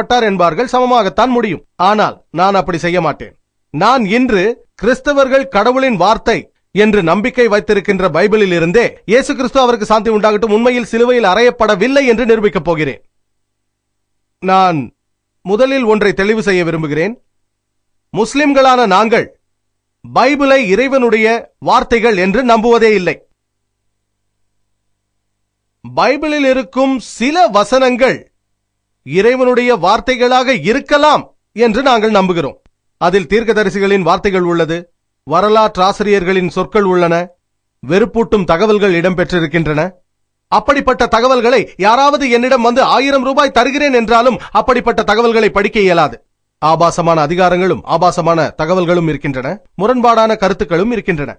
பட்டார் என்பார்கள் சமமாகத்தான் முடியும். ஆனால் நான் அப்படி செய்ய மாட்டேன். நான் இன்று கிறிஸ்தவர்கள் கடவுளின் வார்த்தை என்று நம்பிக்கை வைத்திருக்கின்ற பைபிளில் இருந்தே இயேசு கிறிஸ்து அவருக்கு சாந்தி உண்டாகட்டும் உண்மையில் சிலுவையில் அறையப்படவில்லை என்று நிரூபிக்கப் போகிறேன். நான் முதலில் ஒன்றை தெளிவு செய்ய விரும்புகிறேன். முஸ்லிம்களான நாங்கள் பைபிளை இறைவனுடைய வார்த்தைகள் என்று நம்புவதே இல்லை. பைபிளில் இருக்கும் சில வசனங்கள் இறைவனுடைய வார்த்தைகளாக இருக்கலாம் என்று நாங்கள் நம்புகிறோம். அதில் தீர்க்கதரிசிகளின் வார்த்தைகள் உள்ளது வரலாற்றாசிரியர்களின் சொற்கள் உள்ளன வெறுப்பூட்டும் தகவல்கள் இடம்பெற்றிருக்கின்றன. அப்படிப்பட்ட தகவல்களை யாராவது என்னிடம் வந்து ஆயிரம் ரூபாய் தருகிறேன் என்றாலும் அப்படிப்பட்ட தகவல்களை படிக்க இயலாது. ஆபாசமான அதிகாரங்களும் ஆபாசமான தகவல்களும் இருக்கின்றன முரண்பாடான கருத்துக்களும் இருக்கின்றன.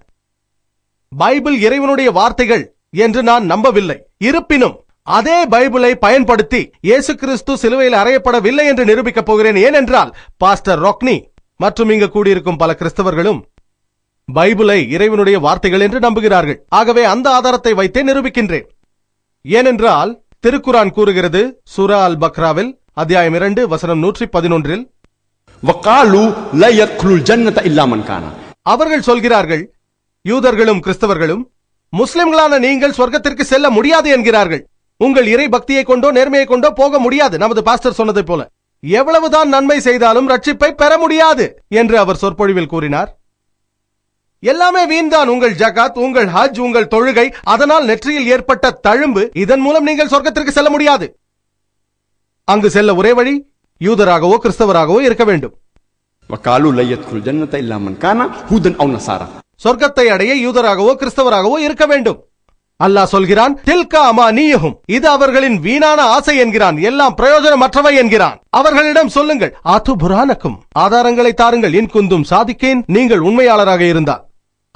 பைபிள் இறைவனுடைய வார்த்தைகள் என்று நான் நம்பவில்லை. இருப்பினும் அதே பைபிளை பயன்படுத்தி இயேசு கிறிஸ்து சிலுவையில் அறையப்படவில்லை என்று நிரூபிக்கப் போகிறேன். ஏனென்றால் பாஸ்டர் ரொக்னி மற்றும் இங்கு கூடியிருக்கும் பல கிறிஸ்தவர்களும் பைபிளை இறைவனுடைய வார்த்தைகள் என்று நம்புகிறார்கள். ஆகவே அந்த ஆதாரத்தை வைத்தே நிரூபிக்கின்றேன். ஏனென்றால் திருக்குரான் கூறுகிறது சுரா அல் பக்ராவில் அத்தியாயம் இரண்டு வசனம் நூற்றி பதினொன்றில் அவர்கள் சொல்கிறார்கள் யூதர்களும் கிறிஸ்தவர்களும் முஸ்லிம்களான நீங்கள் சொர்க்கத்திற்கு செல்ல முடியாது என்கிறார்கள். உங்கள் இறை பக்தியை கொண்டோ நேர்மையை கொண்டோ போக முடியாது. நமது பாஸ்டர் சொன்னதை போல. எவ்வளவுதான் நன்மை செய்தாலும் ரட்சிப்பை பெற முடியாது என்று அவர் சொற்பொழிவில் கூறினார். எல்லாமே வீண்தான். உங்கள் ஜகாத் உங்கள் ஹஜ் உங்கள் தொழுகை அதனால் நெற்றியில் ஏற்பட்ட தழும்பு இதன் மூலம் நீங்கள் சொர்க்கத்திற்கு செல்ல முடியாது. அங்கு செல்ல ஒரே வழி யூதராகவோ கிறிஸ்தவராகவோ இருக்க வேண்டும். சொர்க்கத்தை அடைய யூதராகவோ கிறிஸ்தவராகவோ இருக்க வேண்டும். அல்லாஹ் சொல்கிறான் தில்கா அமா நீயும் இது அவர்களின் வீணான ஆசை என்கிறான் எல்லாம் பிரயோஜனமற்றவை என்கிறான். அவர்களிடம் சொல்லுங்கள் ஆத்து புராணக்கும் ஆதாரங்களை தாருங்கள் இன் குந்தும் சாதிக்கேன் நீங்கள் உண்மையாளராக இருந்தால்.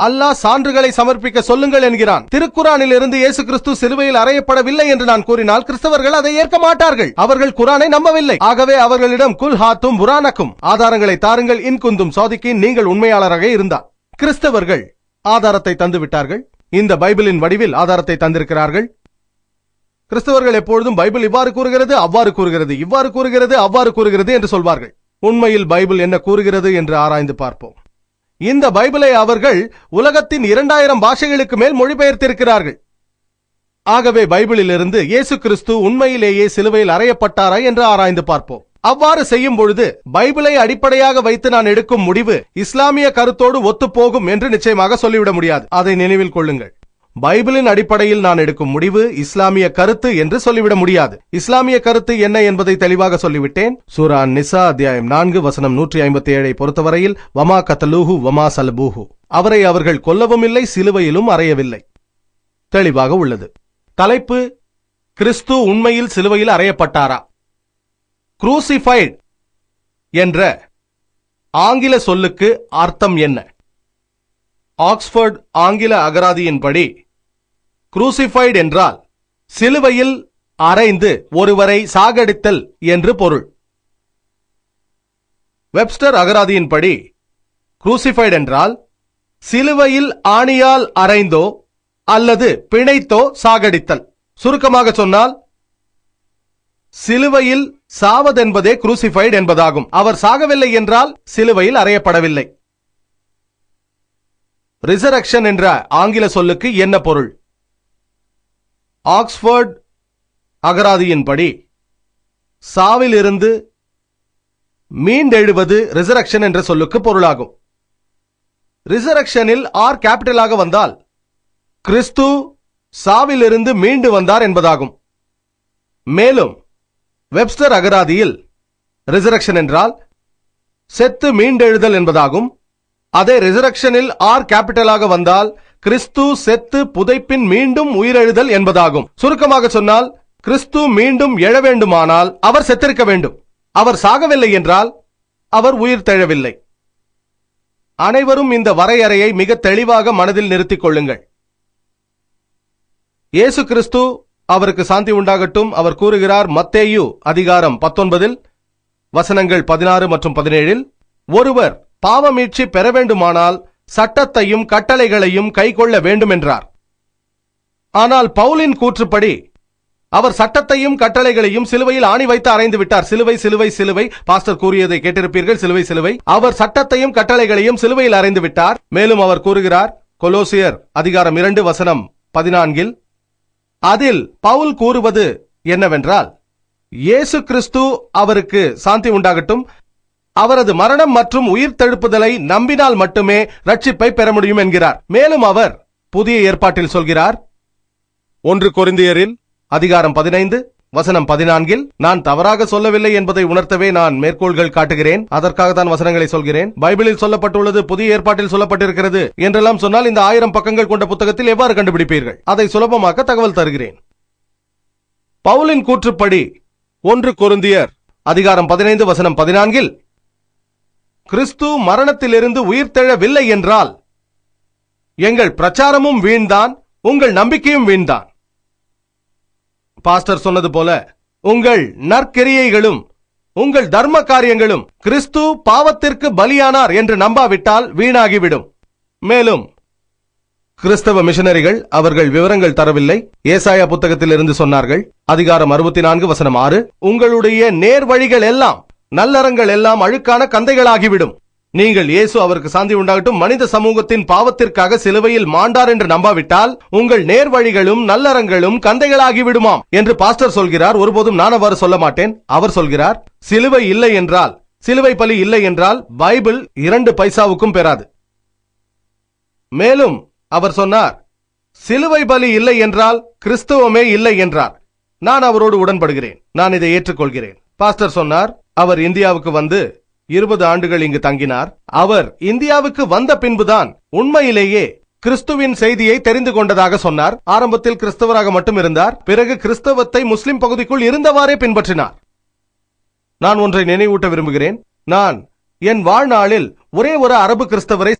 அல்லாஹ் சான்றுகளை சமர்ப்பிக்க சொல்லுங்கள் என்கிறான். திருக்குறானில் இருந்து இயேசு கிறிஸ்து சிலுவையில் அறையப்படவில்லை என்று நான் கூறினால் கிறிஸ்தவர்கள் அதை ஏற்க மாட்டார்கள். அவர்கள் குரானை நம்பவில்லை. ஆகவே அவர்களிடம் குல் ஹாத்தும் புராணக்கும் ஆதாரங்களை தாருங்கள் இன் குந்தும் சாதிக்கேன் நீங்கள் உண்மையாளராக இருந்தால். கிறிஸ்தவர்கள் ஆதாரத்தை தந்துவிட்டார்கள். இந்த பைபிளின் வடிவில் ஆதாரத்தை தந்திருக்கிறார்கள். கிறிஸ்தவர்கள் எப்பொழுதும் பைபிள் இவ்வாறு கூறுகிறது அவ்வாறு கூறுகிறது இவ்வாறு கூறுகிறது அவ்வாறு கூறுகிறது என்று சொல்வார்கள். உண்மையில் பைபிள் என்ன கூறுகிறது என்று ஆராய்ந்து பார்ப்போம். இந்த பைபிளை அவர்கள் உலகத்தின் இரண்டாயிரம் பாஷைகளுக்கு மேல் மொழிபெயர்த்திருக்கிறார்கள். ஆகவே பைபிளிலிருந்து இயேசு கிறிஸ்து உண்மையிலேயே சிலுவையில் அறையப்பட்டாரா என்று ஆராய்ந்து பார்ப்போம். அவ்வாறு செய்யும் பொழுது பைபிளை அடிப்படையாக வைத்து நான் எடுக்கும் முடிவு இஸ்லாமிய கருத்தோடு ஒத்துப்போகும் என்று நிச்சயமாக சொல்லிவிட முடியாது. அதை நினைவில் கொள்ளுங்கள். பைபிளின் அடிப்படையில் நான் எடுக்கும் முடிவு இஸ்லாமிய கருத்து என்று சொல்லிவிட முடியாது. இஸ்லாமிய கருத்து என்ன என்பதை தெளிவாக சொல்லிவிட்டேன். சூரா நிசா அத்தியாயம் நான்கு வசனம் நூற்றி ஐம்பத்தி ஏழை பொறுத்தவரையில் வமா கத்தலூஹு வமா சலபூஹு. அவரை அவர்கள் கொல்லவும் இல்லை சிலுவையிலும் அறையவில்லை. தெளிவாக உள்ளது. தலைப்பு கிறிஸ்து உண்மையில் சிலுவையில் அறையப்பட்டாரா? குரூசிஃபைட் என்ற ஆங்கில சொல்லுக்கு அர்த்தம் என்ன? ஆக்ஸ்போர்ட் ஆங்கில அகராதியின்படி குரூசிஃபைட் என்றால் சிலுவையில் அறைந்து ஒருவரை சாகடித்தல் என்று பொருள். வெப்ஸ்டர் அகராதியின்படி குரூசிஃபைட் என்றால் சிலுவையில் ஆணியால் அரைந்தோ அல்லது பிணைத்தோ சாகடித்தல். சுருக்கமாக சொன்னால் சிலுவையில் சாவதென்பதே குரூசிஃபைட் என்பதாகும். அவர் சாகவில்லை என்றால் சிலுவையில் அறையப்படவில்லை. ரிசரக்ஷன் என்ற ஆங்கில சொல்லுக்கு என்ன பொருள்? ஆக்ஸ்போர்ட் அகராதியின்படி சாவிலிருந்து மீண்டெழுவது ரிசரக்ஷன் என்ற சொல்லுக்கு பொருளாகும். ரிசரக்ஷனில் ஆர் கேபிட்டலாக வந்தால் கிறிஸ்து சாவிலிருந்து மீண்டு வந்தார் என்பதாகும். மேலும் வெப்ஸ்டர் அகராதியில் ரிசரக்ஷன் என்றால் செத்து மீண்டெழுதல் என்பதாகும். அதே ரிசரக்ஷனில் ஆர் கேபிட்டலாக வந்தால் கிறிஸ்து செத்து புதைப்பின் மீண்டும் உயிரெழுதல் என்பதாகும். சுருக்கமாக சொன்னால் கிறிஸ்து மீண்டும் எழ வேண்டுமானால் அவர் செத்திருக்க வேண்டும். அவர் சாகவில்லை என்றால் அவர் உயிர் தெழவில்லை. அனைவரும் இந்த வரையறையை மிக தெளிவாக மனதில் நிறுத்திக் கொள்ளுங்கள். இயேசு கிறிஸ்து அவருக்கு சாந்தி உண்டாகட்டும். அவர் கூறுகிறார் மத்தேயு அதிகாரம் பத்தொன்பதில் வசனங்கள் பதினாறு மற்றும் பதினேழில் ஒருவர் பாவமீட்சி பெற வேண்டுமானால் சட்டத்தையும் கட்டளைகளையும் கைக்கொள்ள வேண்டும் என்றார். ஆனால் பவுலின் கூற்றுப்படி அவர் சட்டத்தையும் கட்டளைகளையும் சிலுவையில் ஆணி வைத்து அறைந்து விட்டார். சிலுவை சிலுவை சிலுவை பாஸ்டர் கூறியதை கேட்டிருப்பீர்கள். சிலுவை சிலுவை அவர் சட்டத்தையும் கட்டளைகளையும் சிலுவையில் அறைந்து விட்டார். மேலும் அவர் கூறுகிறார் கொலோசியர் அதிகாரம் இரண்டு வசனம் பதினான்கில் அதில் பவுல் கூறுவது என்னவென்றால் இயேசு கிறிஸ்து அவருக்கு சாந்தி உண்டாகட்டும். அவரது மரணம் மற்றும் உயிர் தடுப்புதலை நம்பினால் மட்டுமே ரட்சிப்பை பெற முடியும் என்கிறார். மேலும் அவர் புதிய ஏற்பாட்டில் சொல்கிறார் ஒன்று கொரிந்தியரில் அதிகாரம் பதினைந்து வசனம் பதினான்கில் நான் தவறாக சொல்லவில்லை என்பதை உணர்த்தவே நான் மேற்கோள்கள் காட்டுகிறேன். அதற்காக தான் வசனங்களை சொல்கிறேன். பைபிளில் சொல்லப்பட்டுள்ளது புதிய ஏற்பாட்டில் சொல்லப்பட்டிருக்கிறது என்றெல்லாம் சொன்னால் இந்த ஆயிரம் பக்கங்கள் கொண்ட புத்தகத்தில் எவ்வாறு கண்டுபிடிப்பீர்கள்? அதை சுலபமாக்க தகவல் தருகிறேன். பவுலின் கூற்றுப்படி ஒன்று கொருந்தியர் அதிகாரம் பதினைந்து வசனம் பதினான்கில் கிறிஸ்து மரணத்திலிருந்து உயிர்த்தெழவில்லை என்றால் எங்கள் பிரச்சாரமும் வீண்தான் உங்கள் நம்பிக்கையும் வீண்தான். பாஸ்டர் சொன்னது போல உங்கள் நற்கிரியைகளும் உங்கள் தர்ம காரியங்களும் கிறிஸ்து பாவத்திற்கு பலியானார் என்று நம்பாவிட்டால் வீணாகிவிடும். மேலும் கிறிஸ்தவ மிஷனரிகள் அவர்கள் விவரங்கள் தரவில்லை. ஏசாயா புத்தகத்தில் இருந்து சொன்னார்கள் அதிகாரம் அறுபத்தி நான்கு வசனம் ஆறு உங்களுடைய நேர் வழிகள் எல்லாம் நல்லறங்கள் எல்லாம் அழுக்கான கந்தைகளாகிவிடும். நீங்கள் இயேசு அவருக்கு சாந்தி உண்டாகட்டும் மனித சமூகத்தின் பாவத்திற்காக சிலுவையில் மாண்டார் என்று நம்பாவிட்டால் உங்கள் நேர்வழிகளும் நல்லறங்களும் கந்தைகளாகி விடுமாம் என்று பாஸ்டர் சொல்கிறார். ஒருபோதும் நான் அவ்வாறு சொல்ல மாட்டேன். அவர் சொல்கிறார் சிலுவை இல்லை என்றால் சிலுவை பலி இல்லை என்றால் பைபிள் இரண்டு பைசாவுக்கும் பெறாது. மேலும் அவர் சொன்னார் சிலுவை பலி இல்லை என்றால் கிறிஸ்துவமே இல்லை என்றார். நான் அவரோடு உடன்படுகிறேன். நான் இதை ஏற்றுக்கொள்கிறேன். பாஸ்டர் சொன்னார் அவர் இந்தியாவுக்கு வந்து இருபது ஆண்டுகள் இங்கு தங்கினார். அவர் இந்தியாவுக்கு வந்த பின்புதான் உண்மையிலேயே கிறிஸ்துவின் செய்தியை தெரிந்து கொண்டதாக சொன்னார். ஆரம்பத்தில் கிறிஸ்தவராக மட்டும் இருந்தார். பிறகு கிறிஸ்தவத்தை முஸ்லிம் பகுதிக்குள் இருந்தவாறே பின்பற்றினார். நான் ஒன்றை நினைவூட்ட விரும்புகிறேன். நான் என் வாழ்நாளில் ஒரே ஒரு அரபு கிறிஸ்தவரை